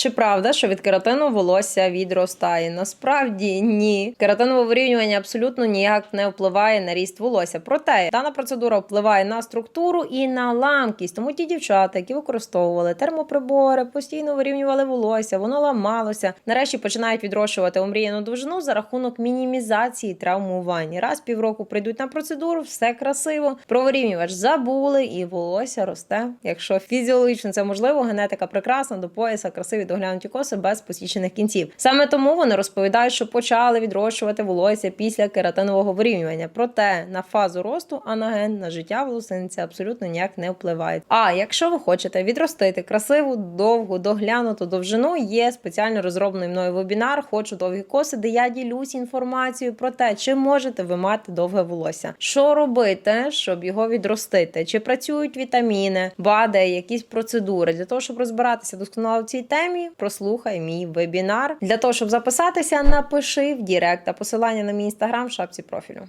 Чи правда, що від кератину волосся відростає? Насправді ні. Кератинове вирівнювання абсолютно ніяк не впливає на ріст волосся. Проте дана процедура впливає на структуру і на ламкість. Тому ті дівчата, які використовували термоприбори, постійно вирівнювали волосся, воно ламалося. Нарешті починають відрощувати омріяну довжину за рахунок мінімізації травмувань. Раз півроку прийдуть на процедуру, все красиво. Про вирівнювач забули, і волосся росте. Якщо фізіологічно це можливо, генетика прекрасна до пояса, красиві доглянуті коси без посічених кінців. Саме тому вони розповідають, що почали відрощувати волосся після кератинового вирівнювання. Проте на фазу росту анаген на життя волосинця абсолютно ніяк не впливає. А якщо ви хочете відростити красиву, довгу, доглянуту довжину, є спеціально розроблений мною вебінар Хочу довгі коси, де я ділюсь інформацією про те, чи можете ви мати довге волосся, що робити, щоб його відростити, чи працюють вітаміни, БАДи, якісь процедури. Для того, щоб розбиратися досконало в цій темі, прослухай мій вебінар. Для того, щоб записатися, напиши в Дірект, та посилання на мій інстаграм в шапці профілю.